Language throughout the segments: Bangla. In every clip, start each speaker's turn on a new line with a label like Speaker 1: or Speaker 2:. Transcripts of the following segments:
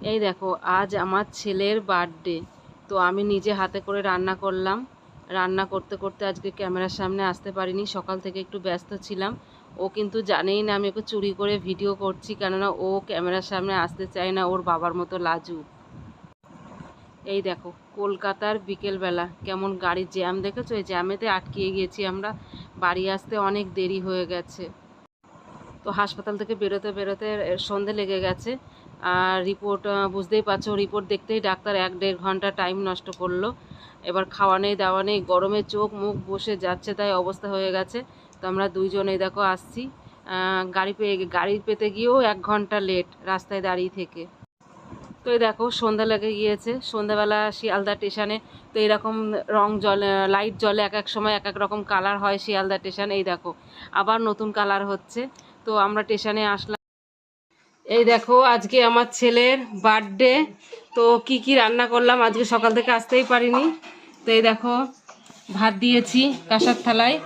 Speaker 1: এই দেখো, আজ আমার ছেলের বার্থডে। তো আমি নিজে হাতে করে রান্না করলাম। রান্না করতে করতে আজকে ক্যামেরার সামনে আসতে পারিনি। সকাল থেকে একটু ব্যস্ত ছিলাম। ও কিন্তু জানেই না আমি ওকে চুরি করে ভিডিও করছি, কেননা ও ক্যামেরার সামনে আসতে চায় না, ওর বাবার মতো লাজু এই দেখো, কলকাতার বিকেলবেলা কেমন গাড়ির জ্যাম, দেখেছ? এই জ্যামেতে আটকিয়ে গিয়েছি আমরা। বাড়ি আসতে অনেক দেরি হয়ে গেছে। তো হাসপাতাল থেকে বেরোতে বেরোতে সন্ধে লেগে গেছে। আর রিপোর্ট বুঝতেই পারছ রিপোর্ট দেখতেই ডাক্তার এক দেড় ঘণ্টা টাইম নষ্ট করল। এবার খাওয়া নেই, দাওয়া নেই, গরমে চোখ মুখ বসে যাচ্ছে, তাই অবস্থা হয়ে গেছে। তো আমরা দুইজনে দেখো আসছি। গাড়ি পেয়ে, গাড়ি পেতে গিয়েও এক ঘণ্টা লেট রাস্তায় দাঁড়িয়ে থেকে। তো এই দেখো, সন্ধ্যা লেগে গিয়েছে। সন্ধ্যাবেলা শিয়ালদা স্টেশনে তো এরকম রং জলে লাইট জলে এক এক সময় এক এক রকম কালার হয় শিয়ালদা স্টেশন এই দেখো। আবার নতুন কালার হচ্ছে। তো আমরা স্টেশনে আসলাম। এই দেখো, আজকে আমার ছেলের বার্থডে তো কি কি রান্না করলাম আজকে সকাল থেকে আসতেই পারিনি। তো এই দেখো, ভাত দিয়েছি কাঁসার থালায়,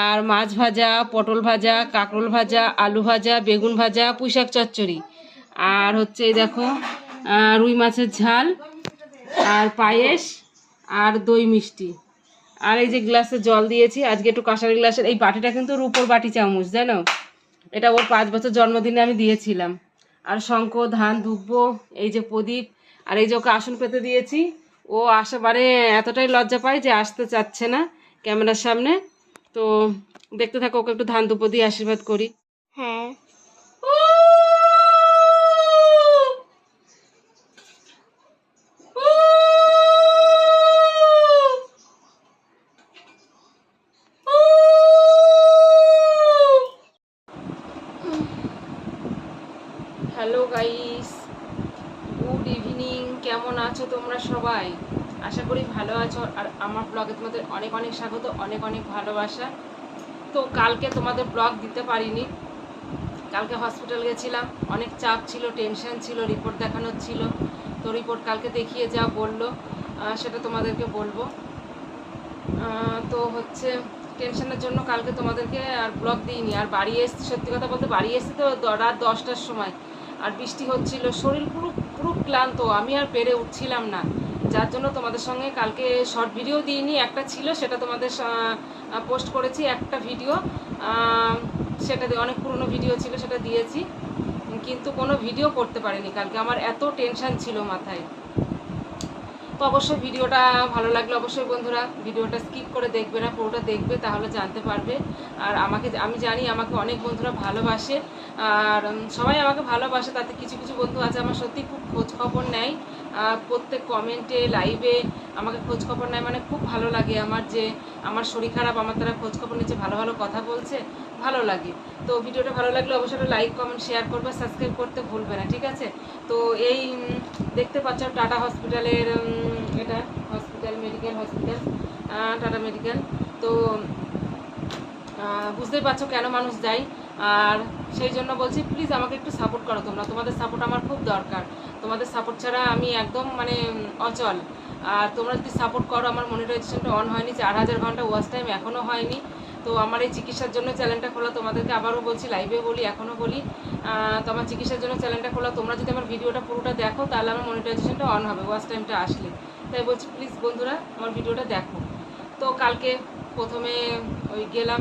Speaker 1: আর মাছ ভাজা, পটল ভাজা, কাঁকরোল ভাজা, আলু ভাজা, বেগুন ভাজা, পুঁইশাক চচ্চড়ি। আর হচ্ছে এই দেখো রুই মাছের ঝাল, আর পায়েস, আর দই মিষ্টি। আর এই যে গ্লাসে জল দিয়েছি, আজকে একটু কাঁসারি গ্লাসের, এই বাটিটা কিন্তু রূপোর বাটি চামচ, জানো? এটা ওর পাঁচ বছর জন্মদিনে আমি দিয়েছিলাম। আর শঙ্খ, ধান, দুব্ব, এই যে প্রদীপ, আর এই যে ওকে আসন পেতে দিয়েছি, ও আসা মানে এতটাই লজ্জা পায় যে আসতে চাচ্ছে না ক্যামেরার সামনে। তো দেখতে থাকো, ওকে একটু ধান, দুব্ব দিয়ে আশীর্বাদ করি।
Speaker 2: হ্যাঁ
Speaker 1: হ্যালো গাইস গুড ইভিনিং কেমন আছো তোমরা সবাই? আশা করি ভালো আছো। আর আমার ব্লগে তোমাদের অনেক অনেক স্বাগত, অনেক অনেক ভালোবাসা। তো কালকে তোমাদের ব্লগ দিতে পারিনি। কালকে হসপিটাল গেছিলাম। অনেক চাপ ছিল টেনশন ছিল রিপোর্ট দেখানোর ছিল। তো রিপোর্ট কালকে দেখিয়ে যা বলল সেটা তোমাদেরকে বলব। তো হচ্ছে টেনশনের জন্য কালকে তোমাদেরকে আর ব্লগ দিইনি। আর বাড়ি এসছি, সত্যি কথা বলতে বাড়ি এসছি তো রাত দশটার সময়। আর বৃষ্টি হচ্ছিল, শরীর পুরো পুরো ক্লান্ত, আমি আর পেরে উঠছিলাম না। যার জন্য তোমাদের সঙ্গে কালকে শর্ট ভিডিও দিইনি, একটা ছিল, সেটা তোমাদের পোস্ট করেছি, একটা ভিডিও সেটা অনেক পুরনো ভিডিও ছিল, সেটা দিয়েছি। কিন্তু কোনো ভিডিও করতে পারিনি কালকে, আমার এত টেনশান ছিল মাথায়। তো অবশ্যই ভিডিওটা ভালো লাগলে অবশ্যই বন্ধুরা। ভিডিওটা স্কিপ করে দেখবে না, পুরোটা দেখবে, তাহলে জানতে পারবে। আর আমাকে, আমি জানি আমাকে অনেক বন্ধুরা ভালোবাসে। আর সবাই আমাকে ভালোবাসে, তাতে কিছু কিছু বন্ধু আছে আমার সত্যি খুব খোঁজখবর নেয়। প্রত্যেক কমেন্টে লাইভে আমাকে খোঁজ খবর নেয়। মানে খুব ভালো লাগে আমার যে আমার শরীর খারাপ, আমার তারা খোঁজ খবর নিচ্ছে ভালো ভালো কথা বলছে, ভালো লাগে। তো ভিডিওটা ভালো লাগলে অবশ্যই লাইক কমেন্ট শেয়ার করবে সাবস্ক্রাইব করতে ভুলবে না, ঠিক আছে? তো এই দেখতে পাচ্ছ টাটা হসপিটালের এটা hospital medical hospital Tata medical তো বুঝতেই পারছ কেন মানুষ যায়। আর সেই জন্য বলছি প্লিজ আমাকে একটু সাপোর্ট করো তোমরা। তোমাদের সাপোর্ট আমার খুব দরকার। তোমাদের সাপোর্ট ছাড়া আমি একদম মানে অচল। আর তোমরা যদি সাপোর্ট করো, আমার মনিটাইজেশনটা অন হয়নি, চার হাজার ঘণ্টা ওয়াচ টাইম এখনও হয়নি। তো আমার এই চিকিৎসার জন্য চ্যানেলটা খোলা, তোমাদেরকে আবারও বলছি লাইভে বলি এখনও বলি। তো আমার চিকিৎসার জন্য চ্যানেলটা খোলা। তোমরা যদি আমার ভিডিওটা পুরোটা দেখো, তাহলে আমার মনিটাইজেশনটা অন হবে ওয়াচ টাইমটা আসলে। তাই বলছি প্লিজ বন্ধুরা, আমার ভিডিওটা দেখো। তো কালকে প্রথমে ওই গেলাম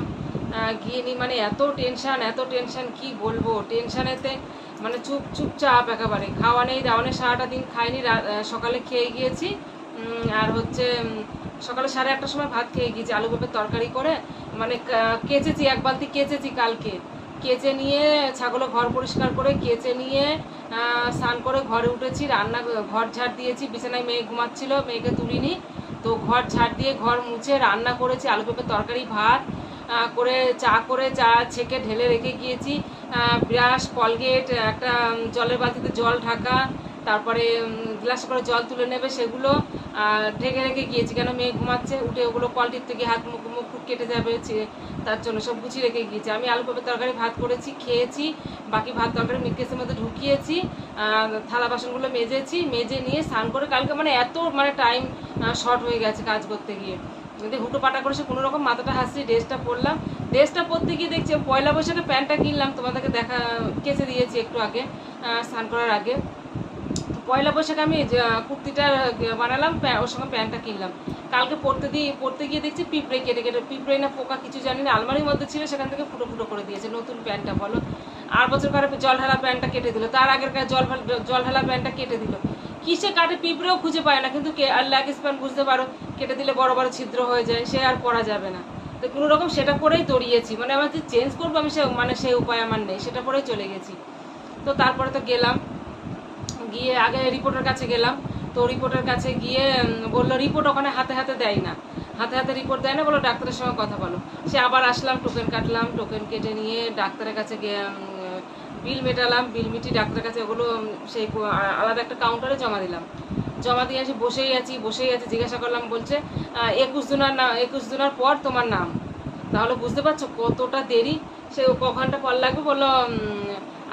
Speaker 1: গিয়ে নি মানে এত টেনশান এত টেনশান কি বলব? টেনশানেতে মানে চুপ, চুপচাপ একেবারে। খাওয়া নেই, দাওয়া নেই, সারাটা দিন খাইনি সকালে খেয়ে গিয়েছি। আর হচ্ছে সকালে সাড়ে আটটার সময় ভাত খেয়ে গিয়েছি, আলু পেঁপের তরকারি করে। মানে কেচেছি, এক বালতি কেচেছি কালকে। কেচে নিয়ে ছাগলের ঘর পরিষ্কার করে কেচে নিয়ে স্নান করে ঘরে উঠেছি, রান্না ঘর ঝাড় দিয়েছি। বিছানায় মেয়ে ঘুমাচ্ছিল, মেয়েকে তুলিনি। তো ঘর ঝাড় দিয়ে ঘর মুছে রান্না করেছি, আলু পেঁপের তরকারি, ভাত করে চা করে চা ছেঁকে ঢেলে রেখে গিয়েছি। ব্রাশ, কলগেট, একটা জলের বালতিতে জল ঢাকা, তারপরে গ্লাস করে জল তুলে নেবে সেগুলো ঢেকে রেখে গিয়েছি। কেন মেয়ে ঘুমাচ্ছে? উঠে ওগুলো কলটির থেকে হাত মুখ মুখ কেটে যাবে তার জন্য সব গুছিয়ে রেখে গিয়েছি। আমি আলু পেঁপের তরকারি ভাত করেছি, খেয়েছি, বাকি ভাত তরকারি মিটকেসের মধ্যে ঢুকিয়েছি থালা বাসনগুলো মেজেছি, মেজে নিয়ে স্নান করে কালকে মানে এত মানে টাইম শর্ট হয়ে গেছে কাজ করতে গিয়ে। কিন্তু হুটো পাটা করে সে কোনো রকম মাথাটা হাসছি ড্রেসটা পরলাম। ড্রেসটা পরতে গিয়ে দেখছি, পয়লা বৈশাখে প্যান্টটা কিনলাম, তোমাদেরকে দেখা, কেচে দিয়েছি একটু আগে স্নান করার আগে। পয়লা বৈশাখে আমি কুর্তিটা বানালাম ওর সঙ্গে প্যান্টটা কিনলাম। কালকে পড়তে দিয়ে পড়তে গিয়ে দেখছি পিঁপড়ে কেটে কেটে, পিঁপড়ে না পোকা, কিছু জানি না, আলমারির মধ্যে ছিল, সেখান থেকে ফুটো ফুটো করে দিয়েছে, নতুন প্যান্টটা বলো। আর বছর পরে জল ঢালা প্যান্টটা কেটে দিল, তার আগের কার জল জল ঢালা প্যান্টটা কেটে দিল। কিসে কাটে পিঁপড়েও খুঁজে পায় না, কিন্তু আর ল্যাগেজ প্যান্ট বুঝতে পারো, কেটে দিলে বড় বড় ছিদ্র হয়ে যায়, সে আর পরা যাবে না। তো কোনো রকম সেটা পরেই দড়িয়েছি মানে আমার যে চেঞ্জ করব আমি সে মানে সেই উপায় আমার নেই, সেটা পরেই চলে গেছি। তো তারপরে তো গেলাম, গিয়ে আগে রিপোর্টের কাছে গেলাম, তো রিপোর্টের কাছে গিয়ে বলল রিপোর্ট ওখানে হাতে হাতে দেয় না। হাতে হাতে রিপোর্ট দেয় না বলো ডাক্তারের সঙ্গে কথা বলো। সে আবার আসলাম টোকেন কাটলাম টোকেন কেটে নিয়ে ডাক্তারের কাছে বিল মেটালাম, বিল মিটি ডাক্তারের কাছে ওগুলো সেই আলাদা একটা কাউন্টারে জমা দিলাম। জমা দিয়ে এসে বসেই আছি বসেই আছি, জিজ্ঞাসা করলাম, বলছে একুশ দিনার না, একুশ দিনার পর তোমার নাম। তাহলে বুঝতে পারছ কতটা দেরি? সে ক ঘণ্টা পর লাগবে, বলল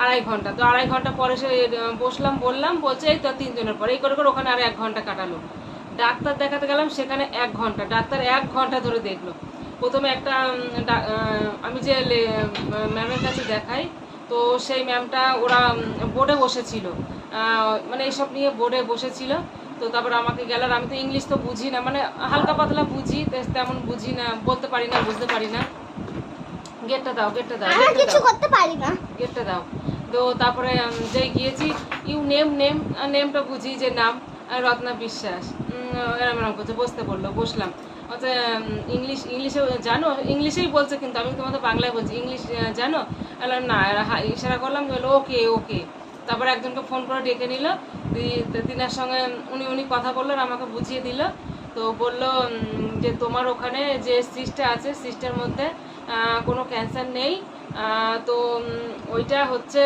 Speaker 1: আড়াই ঘণ্টা। তো আড়াই ঘণ্টা পরে সে বসলাম, বললাম, বলছে, এই তো তিনজনের পরে। এই করে করে ওখানে আর এক ঘণ্টা কাটালো। ডাক্তার দেখাতে গেলাম, সেখানে এক ঘণ্টা, ডাক্তার এক ঘণ্টা ধরে দেখল। প্রথমে একটা আমি যে ম্যামের কাছে দেখাই তো সেই ম্যামটা ওরা বোর্ডে বসেছিল। মানে এইসব নিয়ে বোর্ডে বসেছিল। তো তারপর আমাকে গেল আর আমি তো ইংলিশ তো বুঝি না। মানে হালকা পাতলা বুঝি তেমন বুঝি না বলতে পারি না বুঝতে পারি না। গেটটা দাও গেটটা দাও গেটটা
Speaker 2: কিছু করতে পারি না।
Speaker 1: গেটটা দাও। তো তারপরে যে গিয়েছি ইউ নেম নেম নেমটা বুঝি যে নাম রত্না বিশ্বাস। এরম এরম করছে বসতে বলল বসলাম। আচ্ছা ইংলিশ, ইংলিশে জানো? ইংলিশেই বলছে কিন্তু, আমি তোমাদের বাংলায় বলছি, ইংলিশ জানো? বললাম, না ইশারা করলাম, বলল, ওকে ওকে। তারপরে একজনকে ফোন করে ডেকে নিল তিনার সঙ্গে উনি উনি কথা বললেন আমাকে বুঝিয়ে দিল। তো বলল যে তোমার ওখানে যে সিস্টটা আছে, সিস্টের মধ্যে কোনো ক্যান্সার নেই। তো ওইটা হচ্ছে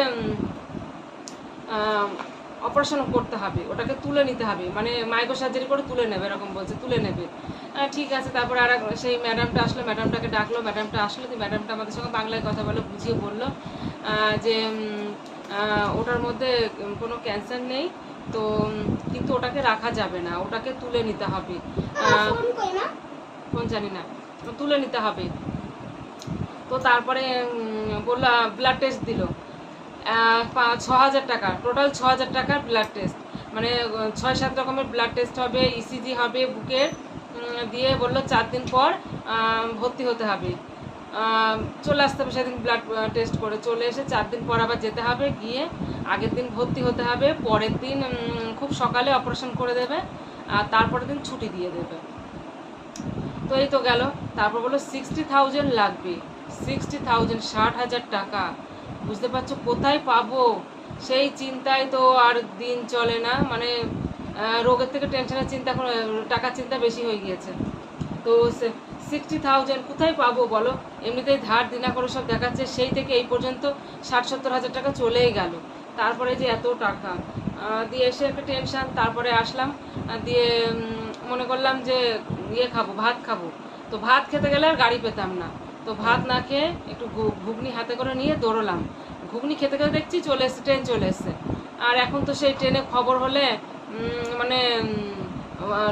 Speaker 1: অপারেশন করতে হবে। ওটাকে তুলে নিতে হবে। মানে মাইক্রো সার্জারি করে তুলে নেবে, এরকম বলছে, তুলে নেবে। ঠিক আছে তারপরে আর সেই ম্যাডামটা আসলো ম্যাডামটাকে ডাকলো ম্যাডামটা আসলো তো ম্যাডামটা আমাদের সঙ্গে বাংলায় কথা বলে বুঝিয়ে বলল যে ওটার মধ্যে কোনো ক্যান্সার নেই তো কিন্তু ওটাকে রাখা যাবে না ওটাকে তুলে নিতে হবে। কোন জানি না তুলে নিতে হবে। তো তারপরে বলল ব্লাড টেস্ট দিল। ছ হাজার টাকা টোটাল ছ হাজার টাকার ব্লাড টেস্ট মানে ছয় সাত রকমের ব্লাড টেস্ট হবে ইসিজি হবে বুকের। দিয়ে বলল, চার দিন পর ভর্তি হতে হবে। চলে আসতে হবে সেদিন ব্লাড টেস্ট করে। চলে এসে চার দিন পর আবার যেতে হবে, গিয়ে আগের দিন ভর্তি হতে হবে। পরের দিন খুব সকালে অপারেশন করে দেবে, আর তারপরের দিন ছুটি দিয়ে দেবে। তো এই তো গেল। তারপর বলল সিক্সটি থাউজেন্ড লাগবে। সিক্সটি থাউজেন্ড ষাট হাজার টাকা। বুঝতে পারছ? কোথায় পাবো? সেই চিন্তায় তো আর দিন চলে না। মানে রোগের থেকে টেনশনের চিন্তা টাকার চিন্তা বেশি হয়ে গিয়েছে। তো সিক্সটি থাউজেন্ড কোথায় পাবো বলো? এমনিতেই ধার দিনা করে সব দেখাচ্ছে, সেই থেকে এই পর্যন্ত ষাট সত্তর হাজার টাকা চলেই গেল। তারপরে যে এত টাকা দিয়ে এসে একটা টেনশন তারপরে আসলাম দিয়ে মনে করলাম যে ইয়ে খাব, ভাত খাব। তো ভাত খেতে গেলে আর গাড়ি পেতাম না। তো ভাত না খেয়ে একটু ঘুগনি হাতে করে নিয়ে দৌড়লাম। ঘুগনি খেতে খেতে দেখছি চলে এসছে ট্রেন চলে এসছে। আর এখন তো সেই ট্রেনে খবর হলে মানে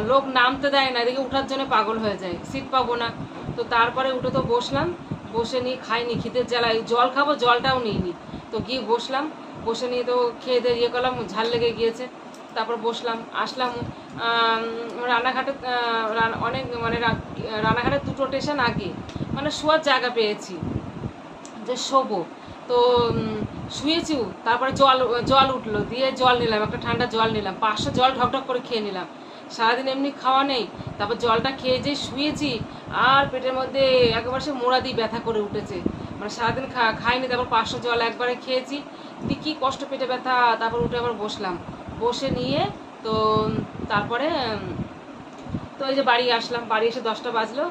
Speaker 1: লোক নামতে দেয় না, এদিকে উঠার জন্য পাগল হয়ে যায়, সিট পাবো না। তো তারপরে উঠে তো বসলাম, বসে নিয়ে খাইনি, খিদের জ্বালায় জল খাব, জলটাও নিইনি। তো গিয়ে বসলাম, বসে নিয়ে তো খেয়ে দিয়ে ইয়ে করলাম, ঝাল লেগে গিয়েছে। তারপর বসলাম, আসলাম রানাঘাটে অনেক মানে রা- রানাঘাটের দুটো স্টেশন আগে মানে শোয়ার জায়গা পেয়েছি, যে শোবো। তো উম, শুয়েছিও তারপরে জল জল উঠল দিয়ে জল নিলাম একটা ঠান্ডা জল নিলাম পাঁচশো জল ঢকঢক করে খেয়ে নিলাম। সারাদিন এমনি খাওয়া নেই তারপর জলটা খেয়ে যে শুয়েছি আর পেটের মধ্যে একেবারে সে মোড়া দিয়ে ব্যথা করে উঠেছে। মানে সারাদিন খা খাইনি তারপর পাঁচশো জল একবারে খেয়েছি। দিয়ে কী কষ্ট পেটে ব্যথা তারপর উঠে আবার বসলাম। বসে নিয়ে তো তারপরে তো এই যে বাড়ি আসলাম বাড়ি এসে দশটা বাজলো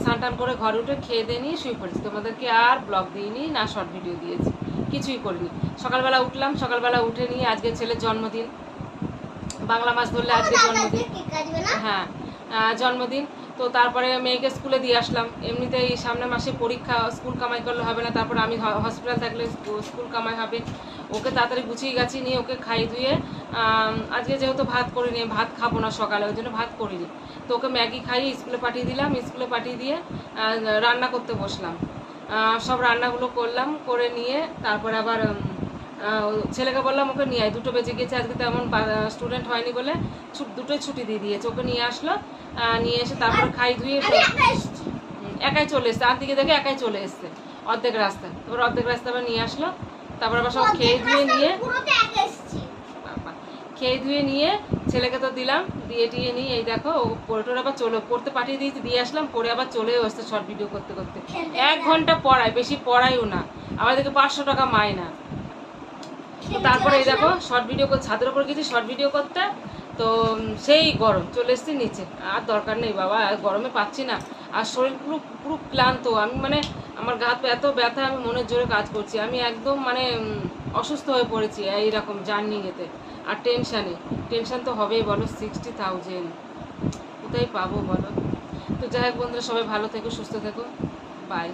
Speaker 1: স্নান টান করে ঘরে উঠে খেয়ে দিয়ে নিয়ে শুয়ে পড়েছি। তোমাদেরকে আর ব্লগ দিইনি না শর্ট ভিডিও দিয়েছি। কিছুই করিনি। সকালবেলা উঠলাম সকালবেলা উঠে নিয়ে আজকে ছেলের জন্মদিন। বাংলা মাস ধরলে আজকে জন্মদিন। হ্যাঁ জন্মদিন। তো তারপরে মেয়েকে স্কুলে দিয়ে আসলাম। এমনিতেই সামনের মাসে পরীক্ষা স্কুল কামাই করলে হবে না তারপর আমি হসপিটাল থাকলে স্কুল কামাই হবে। ওকে তাড়াতাড়ি গুছিয়ে গাছিয়ে নিয়ে ওকে খাইয়ে ধুয়ে আজকে যেহেতু ভাত করিনি ভাত খাব না সকালে ওই জন্য ভাত করিনি। তো ওকে ম্যাগি খাইয়ে স্কুলে পাঠিয়ে দিলাম স্কুলে পাঠিয়ে দিয়ে রান্না করতে বসলাম। সব রান্নাগুলো করলাম করে নিয়ে তারপরে আবার ছেলেকে বললাম ওকে নিয়ে আয় দুটো বেজে গিয়েছে আজকে তেমন স্টুডেন্ট হয়নি বলে দুটোই ছুটি দিয়ে দিয়েছে ওকে নিয়ে আসলো নিয়ে এসে তারপরে খাই ধুয়ে একাই চলে এসছে আর দিকে দেখে একাই চলে এসছে অর্ধেক রাস্তা তারপর অর্ধেক রাস্তা আবার নিয়ে আসলো তারপর আবার সব খেয়ে ধুয়ে নিয়ে খেয়ে ধুয়ে নিয়ে ছেলেকে তো দিলাম, দিয়ে টিয়ে নিয়ে, এই দেখো, ও আবার চলো, পড়তে পাঠিয়ে দিয়েছি, দিয়ে আসলাম পরে আবার চলেও আসছে শর্ট ভিডিও করতে করতে। এক ঘণ্টা পড়ায়, বেশি পড়াইও না, আমাদেরকে পাঁচশো টাকা মায়না তো তারপরে এই দেখো শর্ট ভিডিও ছাদের উপর গেছি শর্ট ভিডিও করতে, তো সেই গরম, চলে এসেছি নিচে। আর দরকার নেই, বাবা গরমে পাচ্ছি না। আর শরীর পুরো পুরো ক্লান্ত, আমি মানে আমার গা এত ব্যথা, আমি মনের জোরে কাজ করছি, আমি একদম মানে অসুস্থ হয়ে পড়েছি এইরকম জার্নিংয়েতে আর টেনশানে টেনশান তো হবেই বলো সিক্সটি থাউজেন্ড কোথায় পাবো বলো? তো যাই হোক বন্ধুরা, সবাই ভালো থেকো, সুস্থ থেকো। বাই